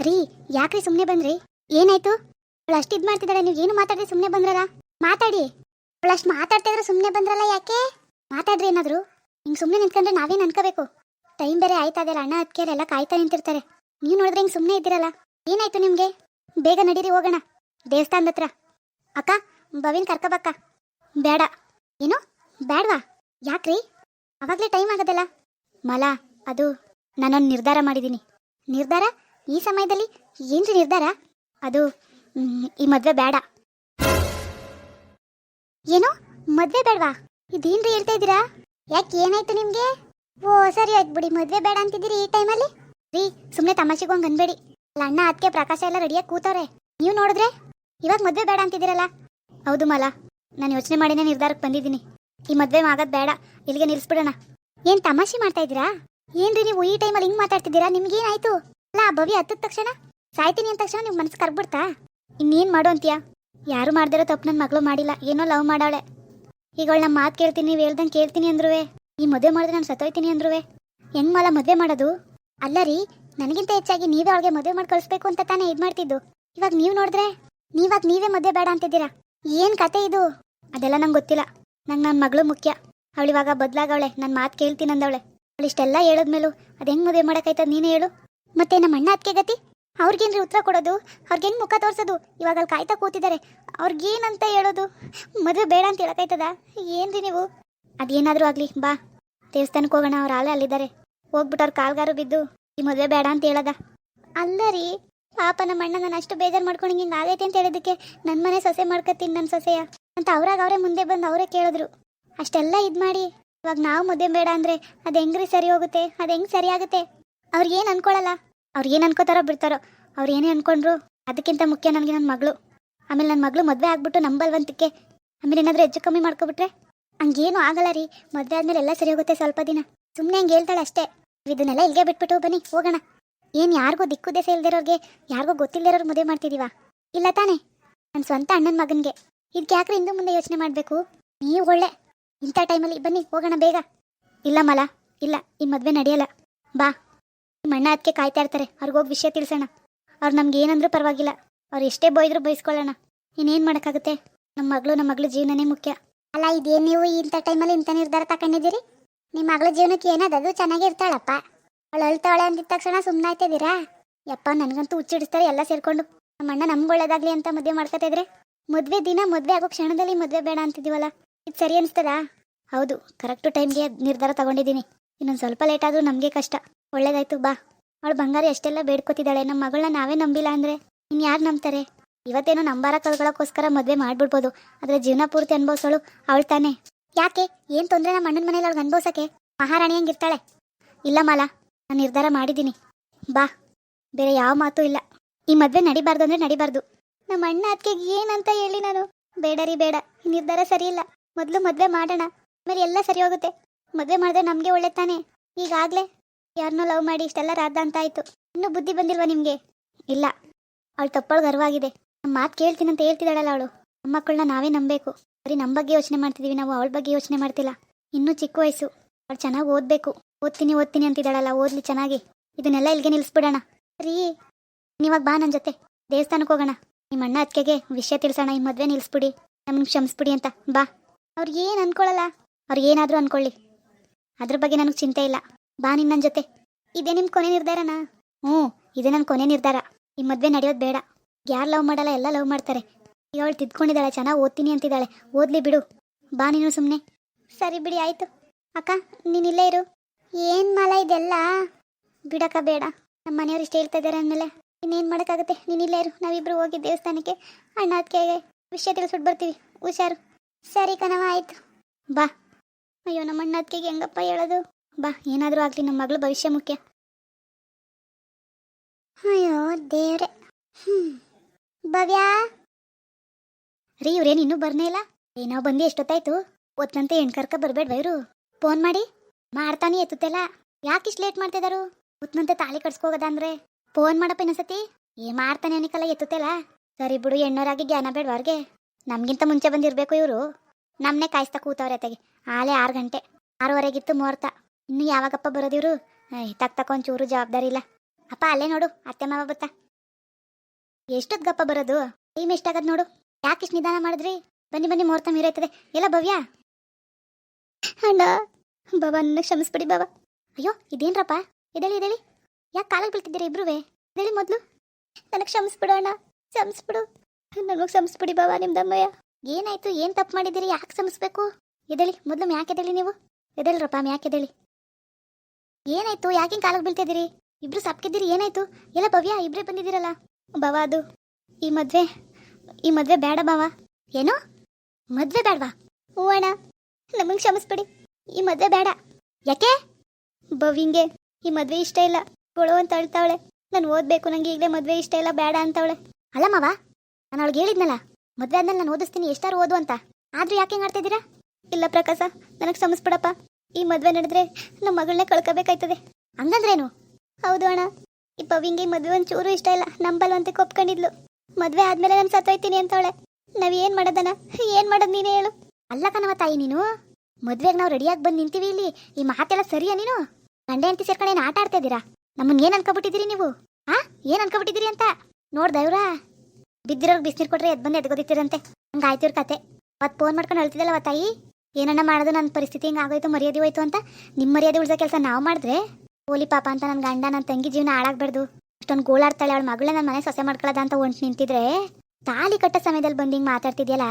ರೀ, ಯಾಕ್ರಿ ಸುಮ್ಮನೆ ಬಂದ್ರಿ? ಏನಾಯ್ತು? ಅವಳು ಅಷ್ಟು ಇದು ಮಾಡ್ತಿದ್ದಾಳೆ, ನೀವು ಏನು ಮಾತಾಡ್ರಿ ಸುಮ್ಮನೆ ಬಂದ್ರಲ್ಲ? ಮಾತಾಡಿ. ಅವಳು ಅಷ್ಟು ಮಾತಾಡ್ತಾ ಇದ್ರೆ ಸುಮ್ಮನೆ ಬಂದ್ರಲ್ಲ ಯಾಕೆ? ಮಾತಾಡ್ರಿ ಏನಾದ್ರು. ಹಿಂಗೆ ಸುಮ್ಮನೆ ನಿಂತ್ಕೊಂಡ್ರೆ ನಾವೇನು ಅನ್ಕೋಬೇಕು? ಟೈಮ್ ಬೇರೆ ಆಯ್ತಾ ಅದೆಲ್ಲ ಅಣ್ಣ ಅದಕ್ಕೆ ಎಲ್ಲ ಕಾಯ್ತಾ ನಿಂತಿರ್ತಾರೆ. ನೀವು ನೋಡಿದ್ರೆ ಹಿಂಗೆ ಸುಮ್ಮನೆ ಇದ್ದೀರಲ್ಲ. ಏನಾಯ್ತು ನಿಮಗೆ? ಬೇಗ ನಡೀರಿ, ಹೋಗೋಣ. ದೇವಸ್ಥಾನದ ಹತ್ರ. ಅಕ್ಕ, ಭವಿನ್ ಕರ್ಕಬಕ್ಕ. ಬೇಡ. ಏನು? ಬೇಡವಾ ಯಾಕ್ರಿ? ಅವಾಗಲೇ ಟೈಮ್ ಆಗೋದಲ್ಲ? ಮಲ, ಅದು, ನಾನೊಂದು ನಿರ್ಧಾರ ಮಾಡಿದ್ದೀನಿ ನಿರ್ಧಾರ? ಈ ಸಮಯದಲ್ಲಿ ಏನ್ರಿ ನಿರ್ಧಾರ? ಅದು ಈ ಮದ್ವೆ ಬೇಡ. ಏನು? ಮದ್ವೆ ಬೇಡವಾ? ಇದೇನ್ರಿ ಹೇಳ್ತಾ ಇದ್ದೀರಾ? ಯಾಕೆ ಏನಾಯ್ತು ನಿಮ್ಗೆ? ಓ, ಸರಿ ಆಯ್ತು ಬಿಡಿ. ಮದ್ವೆ ಬೇಡ ಅಂತಿದ್ದೀರಿ ಈ ಟೈಮಲ್ಲಿ? ರೀ ಸುಮ್ಮನೆ ತಮಾಷೆಗೋಂಗ್ ಅನ್ಬೇಡಿ. ಅಲ್ಲ, ಅಣ್ಣ ಅದಕ್ಕೆ ಪ್ರಕಾಶ ಎಲ್ಲ ರೆಡಿಯಾಗಿ ಕೂತವ್ರೆ. ನೀವು ನೋಡಿದ್ರೆ? ಇವಾಗ ಮದ್ವೆ ಬೇಡ ಅಂತಿದ್ದೀರಲ್ಲ? ಹೌದು ಮಲ. ನಾನು ಯೋಚನೆ ಮಾಡಿನೇ ನಿರ್ಧಾರಕ್ಕೆ ಬಂದಿದ್ದೀನಿ. ಈ ಮದ್ವೆ ಆಗೋದು ಬೇಡ. ಇಲ್ಲಿಗೆ ನಿಲ್ಲಿಸ್ಬಿಡೋಣ ಏನ್ ತಮಾಷೆ ಮಾಡ್ತಾ ಇದ್ದೀರಾ? ಏನ್ರಿ ನೀವು ಈ ಟೈಮಲ್ಲಿ ಹಿಂಗೆ ಮಾತಾಡ್ತಿದ್ದೀರಾ? ನಿಮ್ಗೇನಾಯ್ತು? ಅಲ್ಲ ಆ ಭವಿ ಹತ್ತದ ತಕ್ಷಣ? ಸಾಯ್ತೀನಿ ಅಂದ ತಕ್ಷಣ ನಿಮ್ ಮನಸ್ಸು ಕರ್ಬಿಡ್ತಾ ಇನ್ನೇನ್ ಮಾಡು ಅಂತೀಯಾ? ಯಾರು ಮಾಡ್ದಿರೋ ತಪ್ಪು ನನ್ನ ಮಗಳು ಮಾಡಿಲ್ಲ. ಏನೋ ಲವ್ ಮಾಡಾಳೆ ಈಗ ಅವಳು ನಮ್ಮ ಮಾತು ಕೇಳ್ತೀನಿ ಹೇಳ್ದಂಗೆ ಕೇಳ್ತೀನಿ ಅಂದ್ರುವೆ. ಈ ಮದುವೆ ಮಾಡಿದ್ರೆ ನಾನು ಸತ್ತೋಯ್ತೀನಿ ಅಂದ್ರುವೆ. ಹೆಂಗ್ ಮಲ ಮದುವೆ ಮಾಡೋದು? ಅಲ್ಲ ರೀ, ನನಗಿಂತ ಹೆಚ್ಚಾಗಿ ನೀವೇ ಅವಳಿಗೆ ಮದುವೆ ಮಾಡಿ ಕಳಿಸ್ಬೇಕು ಅಂತ ತಾನೇ ಇದು ಮಾಡ್ತಿದ್ದು. ಇವಾಗ ನೀವು ನೋಡಿದ್ರೆ? ನೀವಾಗ ನೀವೇ ಮದುವೆ ಬೇಡ ಅಂತಿದ್ದೀರಾ? ಏನು ಕತೆ ಇದು? ಅದೆಲ್ಲ ನಂಗೆ ಗೊತ್ತಿಲ್ಲ. ನಂಗೆ ನನ್ನ ಮಗಳು ಮುಖ್ಯ. ಅವಳಿವಾಗ ಬದ್ಲಾಗವಳೆ. ನನ್ನ ಮಾತು ಕೇಳ್ತೀನಿ ಅಂದವಳೆ. ಅವಳು ಇಷ್ಟೆಲ್ಲ ಹೇಳದ್ಮೇಲೂ ಅದು ಹೆಂಗ್ ಮದುವೆ ಮಾಡೋಕ್ಕಾಯ್ತದ ನೀನೇ ಹೇಳು. ಮತ್ತೆ ನಮ್ಮ ಅಣ್ಣ ಅದಕ್ಕೆ ಗತಿ? ಅವ್ರಿಗೇನ್ರಿ ಉತ್ತರ ಕೊಡೋದು? ಅವ್ರಿಗೆ ಮುಖ ತೋರಿಸೋದು? ಇವಾಗ ಅಲ್ಲಿ ಕಾಯ್ತಾ ಕೂತಿದ್ದಾರೆ. ಅವ್ರಿಗೇನಂತ ಹೇಳೋದು? ಮದುವೆ ಬೇಡ ಅಂತ ಹೇಳಕಾಯ್ತದ ಏನ್ರಿ ನೀವು? ಅದೇನಾದ್ರೂ ಆಗ್ಲಿ, ಬಾ. ದೇವಸ್ಥಾನಕ್ಕೆ ಹೋಗೋಣ, ಅವ್ರ ಆಲೇ ಅಲ್ಲಿದ್ದಾರೆ. ಹೋಗ್ಬಿಟ್ಟು ಅವ್ರ ಕಾಲ್ಗಾರು ಬಿದ್ದು, ಈ ಮದುವೆ ಬೇಡ ಅಂತ ಹೇಳದ. ಅಲ್ಲ ರೀ, ಪಾಪ ನಮ್ಮ ಅಣ್ಣ ನಾನು ಅಷ್ಟು ಬೇಜಾರು ಮಾಡ್ಕೊಂಡು ಹಿಂಗೆ ಆಗೈತೆ ಅಂತ ಹೇಳಿದಕ್ಕೆ ನನ್ನ ಮನೆ ಸೊಸೆ ಮಾಡ್ಕೊತೀನಿ ನನ್ನ ಸೊಸೆಯ ಅಂತ ಅವ್ರಾಗ ಅವರೇ ಮುಂದೆ ಬಂದು ಅವರೇ ಕೇಳಿದ್ರು. ಅಷ್ಟೆಲ್ಲ ಇದು ಮಾಡಿ ಇವಾಗ ನಾವು ಮದುವೆ ಬೇಡ ಅಂದ್ರೆ ಅದು ಹೆಂಗ್ರಿ ಸರಿ ಹೋಗುತ್ತೆ? ಅದು ಹೆಂಗ್ ಸರಿ ಆಗುತ್ತೆ? ಅವ್ರಿಗೆ ಏನು ಅನ್ಕೊಳಲ್ಲ. ಅವ್ರು ಏನು ಅನ್ಕೋತಾರೋ ಬಿಡ್ತಾರೋ. ಅವ್ರು ಏನೇ ಅನ್ಕೊಂಡ್ರು ಅದಕ್ಕಿಂತ ಮುಖ್ಯ ನನಗೆ ನನ್ನ ಮಗಳು. ಆಮೇಲೆ ನನ್ನ ಮಗಳು ಮದುವೆ ಆಗ್ಬಿಟ್ಟು ನಂಬಲ್ವಂತಕ್ಕೆ ಆಮೇಲೆ ಏನಾದರೂ ಹೆಚ್ಚು ಕಮ್ಮಿ ಮಾಡ್ಕೊಬಿಟ್ರೆ? ಹಂಗೇನು ಆಗಲ್ಲ ರೀ. ಮದುವೆ ಆದಮೇಲೆ ಎಲ್ಲ ಸರಿ ಹೋಗುತ್ತೆ ಸ್ವಲ್ಪ ದಿನ. ಸುಮ್ಮನೆ ಹಂಗೆ ಹೇಳ್ತಾಳೆ ಅಷ್ಟೇ. ಇದನ್ನೆಲ್ಲ ಇಲ್ಲಿಗೆ ಬಿಟ್ಬಿಟ್ಟು ಬನ್ನಿ, ಹೋಗೋಣ. ಏನು ಯಾರಿಗೂ ದಿಕ್ಕು ದೇಶ ಇಲ್ದಿರೋರ್ಗೆ ಯಾರಿಗೂ ಗೊತ್ತಿಲ್ಲದಿರೋರು ಮದುವೆ ಮಾಡ್ತಿದ್ದೀವಾ ಇಲ್ಲ ತಾನೇ. ನನ್ನ ಸ್ವಂತ ಅಣ್ಣನ ಮಗನಿಗೆ. ಇದಕ್ಕೆ ಯಾಕ್ರೆ ಇಂದು ಮುಂದೆ ಯೋಚನೆ ಮಾಡಬೇಕು? ನೀವು ಒಳ್ಳೆ. ಇಂಥ ಟೈಮಲ್ಲಿ ಬನ್ನಿ, ಹೋಗೋಣ ಬೇಗ. ಇಲ್ಲ ಮಲ, ಇಲ್ಲ, ಈ ಮದುವೆ ನಡೆಯಲ್ಲ. ಬಾ. ನಿಮ್ಮ ಅಣ್ಣ ಅದಕ್ಕೆ ಕಾಯ್ತಾ ಇರ್ತಾರೆ. ಅವ್ರಿಗೋಗಿ ವಿಷಯ ತಿಳಿಸೋಣ. ಅವ್ರು ನಮ್ಗೆ ಏನಂದ್ರೂ ಪರವಾಗಿಲ್ಲ. ಅವ್ರು ಎಷ್ಟೇ ಬೈದ್ರು ಬೈಸ್ಕೊಳ್ಳೋಣ ಇನ್ನೇನು ಮಾಡೋಕ್ಕಾಗುತ್ತೆ? ನಮ್ಮ ಮಗಳು ನಮ್ಮ ಮಗಳ ಜೀವನನೇ ಮುಖ್ಯ. ಅಲ್ಲ, ಇದೇನು ನೀವು ಇಂಥ ಟೈಮಲ್ಲಿ ಇಂಥ ನಿರ್ಧಾರ ತಗೊಂಡಿದ್ದೀರಿ ನಿಮ್ಮ ಮಗಳ ಜೀವನಕ್ಕೆ ಏನದದು ಚೆನ್ನಾಗಿ ಇರ್ತಾಳಪ್ಪ. ಅವಳು ಅಳ್ತಾಳೆ ಅಂದಿದ್ದ ತಕ್ಷಣ ಸುಮ್ಮನೆ ಆಯ್ತಿದ್ದೀರಾ ಯಪ್ಪ, ನನಗಂತೂ ಹುಚ್ಚಿಡಿಸ್ತಾರೆ ಎಲ್ಲ ಸೇರ್ಕೊಂಡು. ನಮ್ಮ ಅಣ್ಣ ನಮ್ಗೆ ಒಳ್ಳೇದಾಗ್ಲಿ ಅಂತ ಮದುವೆ ಮಾಡ್ಕೊತಾ ಇದ್ರೆ? ಮದುವೆ ದಿನ ಮದುವೆ ಆಗೋ ಕ್ಷಣದಲ್ಲಿ ಮದುವೆ ಬೇಡ ಅಂತಿದ್ದೀವಲ್ಲ ಇದು ಸರಿ ಅನಿಸ್ತದಾ? ಹೌದು ಕರೆಕ್ಟು ಟೈಮ್ಗೆ ನಿರ್ಧಾರ ತಗೊಂಡಿದ್ದೀನಿ. ಇನ್ನೊಂದು ಸ್ವಲ್ಪ ಲೇಟ್ ಆದರೂ ನಮಗೆ ಕಷ್ಟ. ಒಳ್ಳೇದಾಯ್ತು, ಬಾ. ಅವಳು ಬಂಗಾರ ಎಷ್ಟೆಲ್ಲ ಬೇಡ್ಕೊತಿದ್ದಾಳೆ. ನಮ್ಮ ಮಗಳನ್ನ ನಾವೇ ನಂಬಿಲ್ಲ ಅಂದರೆ ಇನ್ನು ಯಾರು ನಂಬ್ತಾರೆ? ಇವತ್ತೇನೋ ನಂಬಾರ ಕಳ್ಕೊಳ್ಳೋಕ್ಕೋಸ್ಕರ ಮದುವೆ ಮಾಡ್ಬಿಡ್ಬೋದು. ಆದರೆ ಜೀವನ ಪೂರ್ತಿ ಅನ್ಭವಿಸೋಳು ಅವಳು ತಾನೆ. ಯಾಕೆ? ಏನು ತೊಂದರೆ? ನಮ್ಮ ಅಣ್ಣನ ಮನೇಲಿ ಅವ್ಳಿಗೆ ಅನುಭವಿಸೋಕೆ ಮಹಾರಾಣಿ ಹಂಗಿರ್ತಾಳೆ. ಇಲ್ಲ ಮಾಲ, ನಾನು ನಿರ್ಧಾರ ಮಾಡಿದ್ದೀನಿ. ಬಾ. ಬೇರೆ ಯಾವ ಮಾತು ಇಲ್ಲ. ಈ ಮದುವೆ ನಡಿಬಾರ್ದು ಅಂದರೆ ನಡಿಬಾರ್ದು. ನಮ್ಮ ಅಣ್ಣ ಅದಕ್ಕೆ ಏನಂತ ಹೇಳಿ ನಾನು? ಬೇಡ ರೀ ಬೇಡ. ಈ ನಿರ್ಧಾರ ಸರಿ ಇಲ್ಲ. ಮೊದಲು ಮದುವೆ ಮಾಡೋಣ. ಆಮೇಲೆ ಎಲ್ಲ ಸರಿ ಹೋಗುತ್ತೆ. ಮದುವೆ ಮಾಡಿದ್ರೆ ನಮಗೆ ಒಳ್ಳೆ ತಾನೆ. ಈಗಾಗಲೇ ಯಾರನ್ನೋ ಲವ್ ಮಾಡಿ ಇಷ್ಟೆಲ್ಲ ರಾಧ ಅಂತ ಆಯ್ತು. ಇನ್ನೂ ಬುದ್ಧಿ ಬಂದಿಲ್ವಾ ನಿಮಗೆ? ಇಲ್ಲ. ಅವಳು ತಪ್ಪಳು ಗರ್ವಾಗಿದೆ. ನಮ್ಮ ಮಾತು ಕೇಳ್ತೀನಿ ಅಂತ ಹೇಳ್ತಿದ್ದಾಳಲ್ಲ ಅವಳು. ಮಕ್ಕಳನ್ನ ನಾವೇ ನಂಬಬೇಕು. ಬರೀ ನಮ್ಮ ಬಗ್ಗೆ ಯೋಚನೆ ಮಾಡ್ತಿದ್ದೀವಿ ನಾವು, ಅವಳ ಬಗ್ಗೆ ಯೋಚನೆ ಮಾಡ್ತಿಲ್ಲ. ಇನ್ನೂ ಚಿಕ್ಕ ವಯಸ್ಸು. ಅವಳು ಚೆನ್ನಾಗಿ ಓದಬೇಕು. ಓದ್ತೀನಿ ಓದ್ತೀನಿ ಅಂತಿದ್ದಾಳಲ್ಲ, ಓದ್ಲಿ ಚೆನ್ನಾಗಿ. ಇದನ್ನೆಲ್ಲ ಇಲ್ಲಿಗೆ ನಿಲ್ಲಿಸ್ಬಿಡೋಣ ರೀ ನೀವಾಗ ಬಾ ನನ್ನ ಜೊತೆ. ದೇವಸ್ಥಾನಕ್ಕೆ ಹೋಗೋಣ. ನಿಮ್ಮ ಅಣ್ಣ ಅತ್ತಿಗೆಗೆ ವಿಷಯ ತಿಳಿಸೋಣ, ಈ ಮದುವೆ ನಿಲ್ಲಿಸ್ಬಿಡಿ ನಮ್ಗೆ ಕ್ಷಮಿಸ್ಬಿಡಿ ಅಂತ. ಬಾ. ಅವ್ರಿಗೆ ಏನು ಅನ್ಕೊಳ್ಳಲ್ಲ ಅವ್ರಿಗೆ ಏನಾದರೂ ಅನ್ಕೊಳ್ಳಿ. ಅದ್ರ ಬಗ್ಗೆ ನನಗೆ ಚಿಂತೆ ಇಲ್ಲ. ಬಾ ನಿನ್ನ ಜೊತೆ. ಇದೇ ನಿಮ್ಮ ಕೊನೆ ನಿರ್ಧಾರನಾ? ಹ್ಞೂ, ಇದೇ ನನ್ನ ಕೊನೆ ನಿರ್ಧಾರ. ಈ ಮದುವೆ ನಡೆಯೋದು ಬೇಡ. ಯಾರು ಲವ್ ಮಾಡಲ್ಲ, ಎಲ್ಲ ಲವ್ ಮಾಡ್ತಾರೆ. ಈಗ ತಿದ್ಕೊಂಡಿದ್ದಾಳೆ, ಚೆನ್ನಾಗಿ ಓದ್ತೀನಿ ಅಂತಿದ್ದಾಳೆ. ಓದ್ಲಿ ಬಿಡು. ಬಾ ನೀನು ಸುಮ್ಮನೆ ಸರಿ ಬಿಡಿ, ಆಯಿತು. ಅಕ್ಕ, ನೀನು ಇಲ್ಲೇ ಇರು. ಏನು ಮಾಲ ಇದೆಲ್ಲ? ಬಿಡಕ್ಕ ಬೇಡ. ನಮ್ಮ ಮನೆಯವ್ರು ಇಷ್ಟ ಹೇಳ್ತಾ ಇದ್ದಾರೆ ಅಂದಮೇಲೆ ಇನ್ನೇನು ಮಾಡೋಕ್ಕಾಗುತ್ತೆ? ನೀನು ಇಲ್ಲೇ ಇರು. ನಾವಿಬ್ರು ಹೋಗಿ ದೇವಸ್ಥಾನಕ್ಕೆ ಅಣ್ಣ ಅದಕ್ಕೆ ವಿಷಯ ತಿಳಿಸ್ಬಿಟ್ಟು ಬರ್ತೀವಿ. ಹುಷಾರು. ಸರಿ ಕಣವ ಆಯಿತು. ಬಾ. ಅಯ್ಯೋ ನಮ್ಮ ಅಣ್ಣ ಅದಕ್ಕೆ ಹೆಂಗಪ್ಪ ಹೇಳೋದು? ಬಾ, ಏನಾದರೂ ಆಗಲಿ ನಮ್ಮ ಮಗಳು ಭವಿಷ್ಯ ಮುಖ್ಯ. ಅಯ್ಯೋ, ದೇವ್ರೆ. ಭವ್ಯ. ರೀ, ಇವ್ರೇನು ಇನ್ನೂ ಬರ್ನೇ ಇಲ್ಲ? ಏನೋ ಬಂದು ಎಷ್ಟೊತ್ತಾಯ್ತು? ಒತ್ತಂತೆ ಹೆಣ್ಕರ್ಕ ಬರಬೇಡ ಇವರು? ಫೋನ್ ಮಾಡಿ. ಮಾಡ್ತಾನೆ ಎತ್ತುತ್ತೆಲ್ಲ. ಯಾಕೆ ಇಷ್ಟು ಲೇಟ್ ಮಾಡ್ತಿದಾರು? ಉತ್ನಂತೆ ತಾಳಿ ಕಟ್ಸ್ಕೋಗದ ಅಂದ್ರೆ. ಫೋನ್ ಮಾಡಪ್ಪ ಇನ್ನೊಂದ್ಸತಿ. ಏ, ಮಾಡ್ತಾನೆ ಅನಿಕಲ್ಲ ಎತ್ತುತ್ತೆಲ್ಲ. ಸರಿ ಬಿಡು ಎಣ್ಣೋರಾಗಿ ಜ್ಞಾನ ಬೇಡವ ಅವ್ರಿಗೆ? ನಮ್ಗಿಂತ ಮುಂಚೆ ಬಂದಿರ್ಬೇಕು ಇವರು. ನಮ್ಮನೆ ಕಾಯಿಸ್ತಾ ಕೂತವ್ರೆ ತೆಗೆ ಆಲೆ ಆರು ಗಂಟೆ. ಆರೂವರೆಗಿತ್ತು ಮುಹೂರ್ತ. ಇನ್ನು ಯಾವಾಗಪ್ಪ ಬರೋದಿವ್ರು? ತಕ್ಕ ತಕ್ ಚೂರು ಜವಾಬ್ದಾರಿ ಇಲ್ಲ. ಅಪ್ಪ, ಅಲ್ಲೇ ನೋಡು, ಅತ್ತೆ ಮಾವ ಬತ್ತಾ ಎಷ್ಟೊತ್ ಗಪ್ಪ ಬರೋದು? ಟೈಮ್ ಎಷ್ಟಾಗದ್ ನೋಡು. ಯಾಕೆ ಇಷ್ಟು ನಿಧಾನ ಮಾಡಿದ್ರಿ? ಬನ್ನಿ ಬನ್ನಿ, ಮುಹೂರ್ತ ಮೀರೈತದೆ. ಎಲ್ಲ ಭವ್ಯ? ಅಣ್ಣ ಬಾಬಾ ನನ್ನ ಕ್ಷಮಿಸ್ಬಿಡಿ ಬಾಬಾ ಅಯ್ಯೋ, ಇದೇನ್ರಪ್ಪ? ಇದೇಳಿ ಇದೇಳಿ ಯಾಕೆ ಕಾಲಿಗೆ ಬೀಳ್ತಿದ್ದೀರಾ ಇಬ್ರುವೆ? ಇದೇಳಿ ಮೊದಲು. ನನಗೆ ಕ್ಷಮಿಸ್ಬಿಡು ಅಣ್ಣ. ಕ್ಷಮಿಸ್ಬಿಡು. ನನಗೆ ಕ್ಷಮಿಸ್ಬಿಡಿ ಬಾಬಾ ನಿಮ್ದಮ್ಮಯ್ಯ ಏನಾಯ್ತು? ಏನು ತಪ್ಪು ಮಾಡಿದ್ದೀರಿ? ಯಾಕೆ ಕ್ಷಮಿಸ್ಬೇಕು? ಇದೇಳಿ ಮೊದಲು ಯಾಕೆ ಇದೇಳಿ ನೀವು? ಎದಳ್ರಪ್ಪ ಯಾಕೆ ಎದಳಿ ಏನಾಯ್ತು? ಯಾಕೆ ಕಾಲಕ್ಕೆ ಬೀಳ್ತಿದ್ದೀರಿ? ಇಬ್ರು ಸಪ್ಕಿದ್ದೀರಿ ಏನಾಯ್ತು? ಎಲ್ಲ ಭವ್ಯ, ಇಬ್ರೇ ಬಂದಿದ್ದೀರಲ್ಲ? ಬಾವ ಅದು. ಈ ಮದ್ವೆ ಈ ಮದ್ವೆ ಬೇಡ ಬಾವ ಏನು? ಮದ್ವೆ ಬೇಡವಾ ಹ್ಞೂ ಅಣ್ಣ. ನಮಗೆ ಕ್ಷಮಿಸ್ಬಿಡಿ. ಈ ಮದ್ವೆ ಬೇಡ ಯಾಕೆ? ಭವ್ಯಂಗೆ ಈ ಮದ್ವೆ ಇಷ್ಟ ಇಲ್ಲ. ಕೊಡು ಅಂತ ಹೇಳ್ತಾವಳೆ ನಾನು ಓದ್ಬೇಕು, ನಂಗೆ ಈಗಲೇ ಮದ್ವೆ ಇಷ್ಟ ಇಲ್ಲ ಬೇಡ ಅಂತವಳೆ. ಅಲ್ಲ ಮಾವ, ನಾನು ಅವಳಿಗೆ ಹೇಳಿದ್ನಲ್ಲ, ಮದ್ವೆ ಆದ್ಮೇಲೆ ನಾನು ಓದಿಸ್ತೀನಿ ಎಷ್ಟಾರು ಓದು ಅಂತ. ಆದ್ರೂ ಯಾಕೆ ಹಿಂಗೆ ಆಡ್ತಿದ್ದೀರಾ? ಇಲ್ಲ ಪ್ರಕಾಶ, ನನಗೆ ಕ್ಷಮಿಸ್ಬಿಡಪ್ಪ. ಈ ಮದುವೆ ನಡೆದ್ರೆ ನಮ್ಮ ಮಗಳನ್ನ ಕಳ್ಕೋಬೇಕಾಯ್ತದೆ. ಹಂಗಂದ್ರೇನು? ಹೌದು ಅಣ್ಣ. ಈ ಪವಿಂಗೆ ಮದುವೆ ಒಂದ್ ಚೂರು ಇಷ್ಟ ಇಲ್ಲ. ನಂಬಲ್ವಂತೆ ಕೊಪ್ಕೊಂಡಿದ್ಲು ಮದ್ವೆ ಆದ್ಮೇಲೆ ನಾನು ಸತ್ತೋಯ್ತೀನಿ ಅಂತವಳೆ. ನಾವ್ ಏನ್ ಮಾಡೋದನ ಏನ್ ಮಾಡೋದ್ ನೀನೇ ಹೇಳು. ಅಲ್ಲ ಕಣವ ತಾಯಿ ನೀನು. ಮದ್ವೆಗೆ ನಾವು ರೆಡಿಯಾಗಿ ಬಂದು ನಿಂತೀವಿ ಇಲ್ಲಿ. ಈ ಮಾತೆಲ್ಲ ಸರಿಯಾ ನೀನು? ಗಂಡ ಹೆಂಡತಿ ಸೇರ್ಕೊಂಡು ಏನು ಆಟ ಆಡ್ತಾ ಇದ್ದೀರಾ ನಮ್ಮನ್ನ ಏನ್ ಅನ್ಕೊಬಿಟ್ಟಿದ್ದೀರಿ ನೀವು? ಆ? ಏನ್ ಅನ್ಕೊಬಿಟ್ಟಿದ್ದೀರಿ ಅಂತ? ನೋಡ್ದವ್ರ ಬಿದ್ದಿರೋರ್ಗೆ ಬಿಸಿನೀರು ಕೊಟ್ರೆ ಎದ್ ಬಂದು ಎದ್ಗೋದಿತ್ತಿರಂತೆ ಹಂಗ ಆಯ್ತಿವ್ರ ಕತೆ. ಅವತ್ತು ಫೋನ್ ಮಾಡ್ಕೊಂಡು ಹೇಳ್ತಿದ್ದಲ್ಲವ ತಾಯಿ? ಏನನ್ನ ಮಾಡೋದು ನನ್ನ ಪರಿಸ್ಥಿತಿ ಹಿಂಗೆ ಆಗೋಯ್ತು, ಮರ್ಯಾದೆ ಹೋಯ್ತು ಅಂತ ನಿಮ್ಮ ಮರ್ಯಾದೆ ಉಳಿಸೋ ಕೆಲಸ ನಾವು ಮಾಡಿದ್ರೆ? ಓಲಿ ಪಾಪ ಅಂತ ನನ್ನ ಗಂಡ ನನ್ನ ತಂಗಿ ಜೀವನ ಹಾಳಾಗ್ಬಾರ್ದು. ಅಷ್ಟೊಂದು ಗೋಳಾಡ್ತಾಳೆ ಅವಳ ಮಗಳೇ ನನ್ನ ಮನೆ ಸೊಸೆ ಮಾಡ್ಕೊಳ್ಳೋದ ಅಂತ ಹೊಂಟು ನಿಂತಿದ್ರೆ ತಾಲಿ ಕಟ್ಟ ಸಮಯದಲ್ಲಿ ಬಂದು ಹಿಂಗೆ ಮಾತಾಡ್ತಿದ್ಯಲ್ಲ?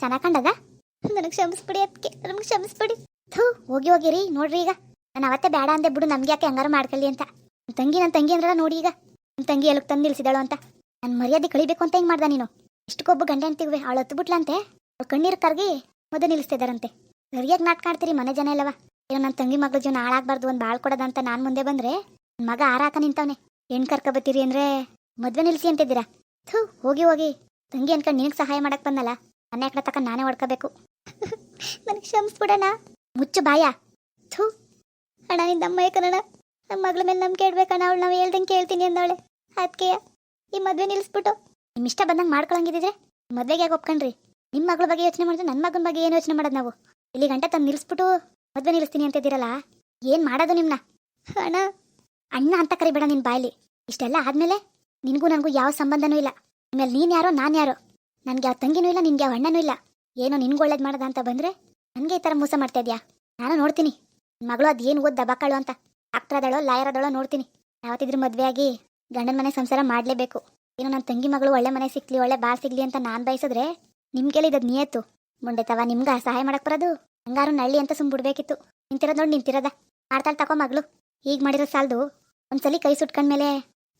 ಚೆನ್ನಾಗಿ ಕಂಡದ ನನಗೆ ಕ್ಷಮಿಸ್ಬಿಡಿ ಅದಕ್ಕೆ ನನಗೆ ಕ್ಷಮಿಸ್ಬಿಡಿ. ಥೂ, ಹೋಗಿ ಹೋಗಿರಿ, ನೋಡ್ರಿ ಈಗ. ನಾನು ಅವತ್ತೇ ಬೇಡ ಅಂದೆ ಬಿಡು, ನಮ್ಗೆ ಯಾಕೆ ಹಂಗಾರು ಮಾಡ್ಕೊಳ್ಳಿ ಅಂತ. ನನ್ನ ತಂಗಿ ನನ್ನ ತಂಗಿ ಅಂದ್ರಲ್ಲ ನೋಡಿ ಈಗ. ನನ್ನ ತಂಗಿ ಎಲ್ಲಕ್ಕೆ ತಂದು ನಿಲ್ಸಿದಾಳು ಅಂತ. ನನ್ನ ಮರ್ಯಾದೆ ಕಳಿಬೇಕು ಅಂತ ಹಿಂಗೆ ಮಾಡ್ದ ನೀನು? ಇಷ್ಟಕ್ಕೊಬ್ಬ ಕೊಬ್ಬು ಗಂಡ ಅಂತೀವಿ ಅವಳು ಹತ್ತು ಬಿಟ್ಲಂತೆ? ಅವ್ಳು ಕಣ್ಣೀರು ಕರ್ಗಿ ಮದುವೆ ನಿಲ್ಲಿಸ್ತಿದ್ದಾರಂತೆ ಸರಿಯಾಗಿ ನಾಟಕ ಆಡ್ತೀರಿ ಮನೆ ಜನ ಇಲ್ಲವ? ಏನೋ ನನ್ನ ತಂಗಿ ಮಗಳ ಜೀವನ ಹಾಳಾಗ್ಬಾರ್ದು, ಒಂದು ಬಾಳ್ ಕೊಡೋದಂತ ನಾನು ಮುಂದೆ ಬಂದ್ರೆ ಮಗ ಆರಾಕ ನಿಂತವನೆ. ಹೆಣ್ಣು ಕರ್ಕ ಬತ್ತೀರಿ ಅಂದ್ರೆ ಮದ್ವೆ ನಿಲ್ಸಿ ಅಂತಿದ್ದೀರಾ? ಥೂ, ಹೋಗಿ ಹೋಗಿ. ತಂಗಿ ಅನ್ಕೊಂಡು ನಿನಗೆ ಸಹಾಯ ಮಾಡಕ್ಕೆ ಬಂದಲ್ಲ. ಮನೆ ಕಡೆ ತಕ್ಕ ನಾನೇ ಹೊಡ್ಕೋಬೇಕು. ನನಗೆ ಕ್ಷಮಿಸ್ಬಿಡಣ. ಮುಚ್ಚು ಬಾಯ. ಥೂ. ಅಣ್ಣ ಅಮ್ಮ ಕನ್ನಡ. ನಮ್ಮ ಮಗಳ ಮೇಲೆ ನಂಬಿಕೆ ಇಡ್ಬೇಕಣ್ಣ ಅವಳು ನಾವು ಹೇಳ್ದಂಗೆ ಕೇಳ್ತೀನಿ ಅಂದವಳೆ. ಅದಕ್ಕೆ ಈ ಮದ್ವೆ ನಿಲ್ಲಿಸ್ಬಿಟ್ಟು ನಿಮ್ಮ ಇಷ್ಟ ಬಂದಂಗೆ ಮಾಡ್ಕೊಳಂಗಿದ್ರೆ ಮದ್ವೆಗೆ ಯಾಕೆ ಒಪ್ಕೊಂಡ್ರಿ ನಿಮ್ಮ ಮಗಳ ಬಗ್ಗೆ ಯೋಚನೆ ಮಾಡಿದ್ರೆ ನನ್ನ ಮಗನ ಬಗ್ಗೆ ಏನು ಯೋಚನೆ ಮಾಡೋದು ನಾವು? ಇಲ್ಲಿ ಗಂಟೆ ತಂದು ನಿಲ್ಲಿಸ್ಬಿಟ್ಟು ಮದ್ವೆ ನಿಲ್ಲಿಸ್ತೀನಿ ಅಂತಿದ್ದೀರಲ್ಲ? ಏನು ಮಾಡೋದು ನಿಮ್ಮನ್ನ ಅಣ್ಣ ಅಣ್ಣ ಅಂತ ಕರಿಬೇಡ ನಿನ್ನ ಬಾಯಲ್ಲಿ. ಇಷ್ಟೆಲ್ಲ ಆದಮೇಲೆ ನಿನಗೂ ನನಗೂ ಯಾವ ಸಂಬಂಧನೂ ಇಲ್ಲ. ಆಮೇಲೆ ನೀನು ಯಾರೋ, ನಾನು ಯಾರೋ? ನನಗೆ ಯಾವ ತಂಗಿನೂ ಇಲ್ಲ, ನಿನ್ಗೆ ಯಾವ ಅಣ್ಣನೂ ಇಲ್ಲ. ಏನೋ ನಿನ್ಗೆ ಒಳ್ಳೇದು ಮಾಡೋದ ಅಂತ ಬಂದ್ರೆ ನನಗೆ ಈ ಥರ ಮೋಸ ಮಾಡ್ತಾ ಇದ್ಯಾ? ನಾನು ನೋಡ್ತೀನಿ. ನಿನ್ ಮಗಳು ಅದು ಏನು ಓದ್ ದಬಾಕಳು ಅಂತ. ಡಾಕ್ಟರ್ ಅದಳೋ ಲಾಯರ್ ಅದಳೋ ನೋಡ್ತೀನಿ. ಯಾವತ್ತಿದ್ರು ಮದುವೆ ಆಗಿ ಗಂಡನ ಮನೆ ಸಂಸಾರ ಮಾಡಲೇಬೇಕು. ಏನೋ ನನ್ನ ತಂಗಿ ಮಗಳು ಒಳ್ಳೆ ಮನೆ ಸಿಕ್ಲಿ, ಒಳ್ಳೆ ಬಾಳ್ ಸಿಗ್ಲಿ ಅಂತ ನಾನು ಬಯಸಿದ್ರೆ ನಿಮ್ಗೆಲ್ಲ ಇದ್ ನಿಯತ್ತು. ಮುಂಡೆ ತವ ನಿಮ್ಗ ಸಹಾಯ ಮಾಡಕ್ ಬರೋದು. ಹಂಗಾರು ನಳ್ಳಿ ಅಂತ ಸುಮ್ ಬಿಡ್ಬೇಕಿತ್ತು. ನಿಂತಿರೋದ್ ನೋಡಿ ನಿಂತಿರದ. ಮಾಡ್ತಾಳ್ ತಕೋ ಮಗಳು. ಈಗ ಮಾಡಿರೋ ಸಾಲ್ದು ಒಂದ್ಸಲಿ ಕೈ ಸುಟ್ಕೊಂಡ್ಮೇಲೆ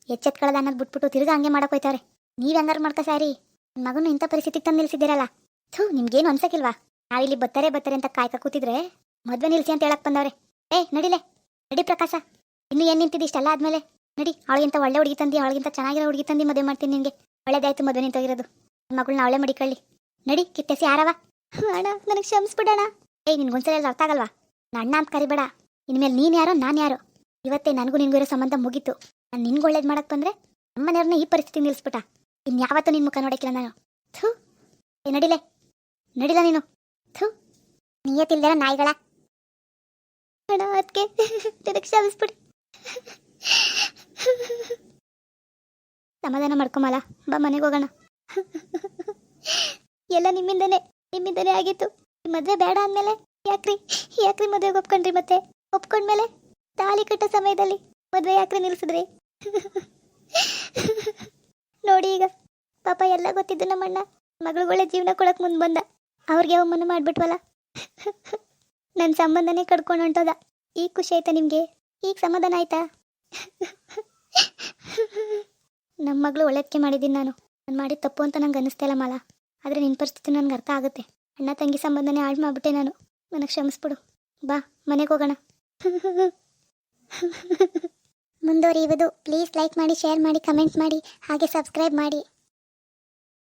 ಎಚ್ಚೆತ್ಕೊಳ್ಳೋದು ಅನ್ನೋದು ಬಿಟ್ಬಿಟ್ಟು ತಿರ್ಗಾ ಹಂಗೆ ಮಾಡಕ್ ಹೋಯ್ತಾರೆ ನೀವ್ ಹಂಗಾರು ಮಾಡ್ಕ ಸಾರಿ. ನನ್ ಮಗನು ಇಂಥ ಪರಿಸ್ಥಿತಿಗೆ ತಂದು ನಿಲ್ಸಿದ್ದೀರಲ್ಲ. ಥೂ, ನಿಮ್ಗೇನು ಅನ್ಸಕ್ಕಿಲ್ವಾ? ನಾವಿಲ್ಲಿ ಬತ್ತರೆ ಬತ್ತರೆ ಅಂತ ಕಾಯ್ಕ ಕೂತಿದ್ರೆ ಮದ್ವೆ ನಿಲ್ಸಿ ಅಂತ ಹೇಳಕ್ ಬಂದವ್ರೆ. ಏ, ನಡಿಲೆ. ನಡಿ ಪ್ರಕಾಶ. ಇನ್ನು ಏನ್ ನಿಂತಿದ್ದು ಇಷ್ಟೆಲ್ಲ ಆದ್ಮೇಲೆ? ನಡಿ, ಅವಳಿಗಿಂತ ಒಳ್ಳೆ ಹುಡುಗಿ ತಂದಿ, ಅವಳಿಗಿಂತ ಚೆನ್ನಾಗಿರೋ ಹುಡುಗಿ ತಂದಿ ಮದುವೆ ಮಾಡ್ತೀನಿ ನಿಮ್ಗೆ ಒಳ್ಳೇದಾಯ್ತು ಮದುವೆ ನಿಂತೋಗಿರೋದು. ಮಗಳನ್ನ ಅವಳೆ ಮಡಿಕೊಳ್ಳಿ. ನಡಿ ಕಿಟ್ಟೆಸಿ ಯಾರವ ಅಣ್ಣ, ನನಗೆ ಕ್ಷಮಿಸ್ಬಿಡಣ. ಏಯ್, ನಿನ್ಗೊಂದ್ಸಲ ಎಲ್ಲ ಅರ್ಥ ಆಗಲ್ವಾ? ಅಣ್ಣ ಅಂತ ಕರಿಬೇಡ. ಇನ್ಮೇಲೆ ನೀನ್ ಯಾರೋ, ನಾನು ಯಾರೋ. ಇವತ್ತೇ ನನಗೂ ನಿನ್ಗೂ ಇರೋ ಸಂಬಂಧ ಮುಗೀತು. ನಾನು ನಿನ್ಗೆ ಒಳ್ಳೇದು ಮಾಡಕ್ ಬಂದ್ರೆ ನಮ್ಮನೆಯವ್ರನ್ನ ಈ ಪರಿಸ್ಥಿತಿ ನಿಲ್ಸ್ಬಿಟ್ಟ. ಇನ್ಯಾವತ್ತೂ ನಿನ್ ಮುಖ ನೋಡಕ್ಕಿಲ್ಲ ನಾನು. ಥೂ. ಏ, ನಡಿಲೆ. ನಡಿಲ ನೀನು. ಥೂ. ನೀಯತ್ತಿಲ್ದೇನ ನಾಯಿಗಳ. ಅಣ್ಣ ಅದಕ್ಕೆ ನನಗೆ ಕ್ಷಮಿಸ್ಬಿಡಿ. ಸಮಾಧಾನ ಮಾಡ್ಕೊಮಲ್ಲ ಬಾ ಮನೆಗೆ ಹೋಗೋಣ. ಎಲ್ಲ ನಿಮ್ಮಿಂದನೇ ನಿಮ್ಮಿಂದನೇ ಆಗಿತ್ತು. ಈ ಮದ್ವೆ ಬೇಡ ಅಂದ್ಮೇಲೆ, ಯಾಕ್ರಿ? ಯಾಕ್ರಿ ಮದುವೆಗೆ ಒಪ್ಕೊಂಡ್ರಿ ಮತ್ತೆ? ಒಪ್ಕೊಂಡ್ಮೇಲೆ ತಾಳಿ ಕಟ್ಟೋ ಸಮಯದಲ್ಲಿ ಮದುವೆ ಯಾಕ್ರಿ ನಿಲ್ಸಿದ್ರಿ? ನೋಡಿ ಈಗ, ಪಾಪ ಎಲ್ಲ ಗೊತ್ತಿದ್ದು ನಮ್ಮಣ್ಣ ಮಗಳುಗಳೇ ಜೀವನ ಕೊಡಕ್ ಮುಂದೆ ಬಂದ. ಅವ್ರಿಗೆ ಅವಮಾನ ಮಾಡಿಬಿಟ್ವಲ್ಲ? ನನ್ನ ಸಂಬಂಧನೇ ಕಡ್ಕೊಂಡು ಹೊಂಟೋದ. ಈಗ ಖುಷಿ ಆಯ್ತಾ ನಿಮಗೆ? ಈಗ ಸಮಾಧಾನ ಆಯ್ತಾ? ನಮ್ಮ ಮಗಳು ಒಳ್ಳೆದಕ್ಕೆ ಮಾಡಿದ್ದೀನಿ ನಾನು. ನಾನು ಮಾಡಿದ ತಪ್ಪು ಅಂತ ನಂಗೆ ಅನ್ನಿಸ್ತಾ ಇಲ್ಲ ಮಾಲ. ಆದರೆ ನಿನ್ನ ಪರಿಸ್ಥಿತಿ ನನಗೆ ಅರ್ಥ ಆಗುತ್ತೆ. ಅಣ್ಣ ತಂಗಿ ಸಂಬಂಧನೇ ಹಾಳು ಮಾಡ್ಬಿಟ್ಟೆ ನಾನು. ನನಗೆ ಕ್ಷಮಿಸ್ಬಿಡು. ಬಾ, ಮನೆಗೆ ಹೋಗೋಣ. ಮುಂದುವರಿಯುವುದು. ಪ್ಲೀಸ್ ಲೈಕ್ ಮಾಡಿ, ಶೇರ್ ಮಾಡಿ, ಕಮೆಂಟ್ ಮಾಡಿ, ಹಾಗೆ ಸಬ್ಸ್ಕ್ರೈಬ್ ಮಾಡಿ.